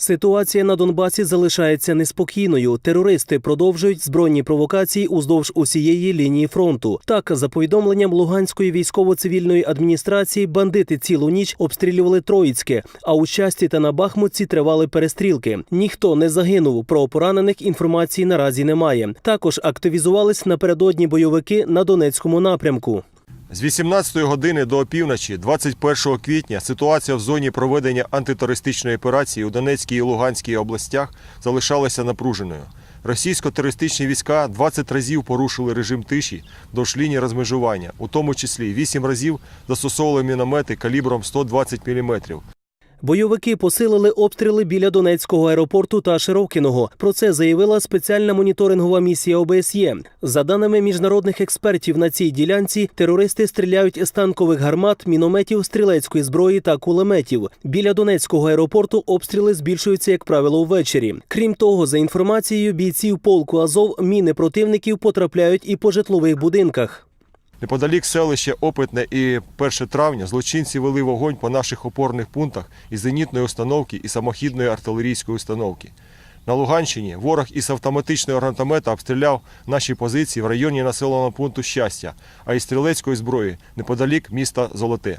Ситуація на Донбасі залишається неспокійною. Терористи продовжують збройні провокації уздовж усієї лінії фронту. Так, за повідомленням Луганської військово-цивільної адміністрації, бандити цілу ніч обстрілювали Троїцьке, а у Щасті та на Бахмутці тривали перестрілки. Ніхто не загинув. Про поранених інформації наразі немає. Також активізувались напередодні бойовики на Донецькому напрямку. З 18 години до опівночі 21 квітня ситуація в зоні проведення антитерористичної операції у Донецькій і Луганській областях залишалася напруженою. Російсько-терористичні війська 20 разів порушили режим тиші довж лінії розмежування, у тому числі 8 разів застосовували міномети калібром 120 мм. Бойовики посилили обстріли біля Донецького аеропорту та Широкиного. Про це заявила спеціальна моніторингова місія ОБСЄ. За даними міжнародних експертів, на цій ділянці терористи стріляють з танкових гармат, мінометів, стрілецької зброї та кулеметів. Біля Донецького аеропорту обстріли збільшуються, як правило, ввечері. Крім того, за інформацією бійців полку Азов, міни противників потрапляють і по житлових будинках. Неподалік селища Опитне і 1 травня злочинці вели вогонь по наших опорних пунктах із зенітної установки і самохідної артилерійської установки. На Луганщині ворог із автоматичного гранатомета обстріляв наші позиції в районі населеного пункту Щастя, а із стрілецької зброї неподалік міста Золоте.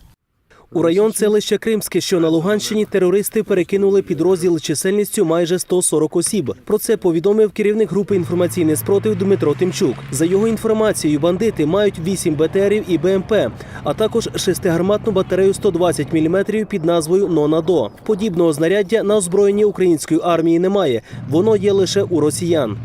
У район селища Кримське, що на Луганщині, терористи перекинули підрозділ чисельністю майже 140 осіб. Про це повідомив керівник групи інформаційний спротив Дмитро Тимчук. За його інформацією, бандити мають 8 БТРів і БМП, а також шестигарматну батарею 120 мм під назвою «Нонадо». Подібного знаряддя на озброєнні української армії немає. Воно є лише у росіян.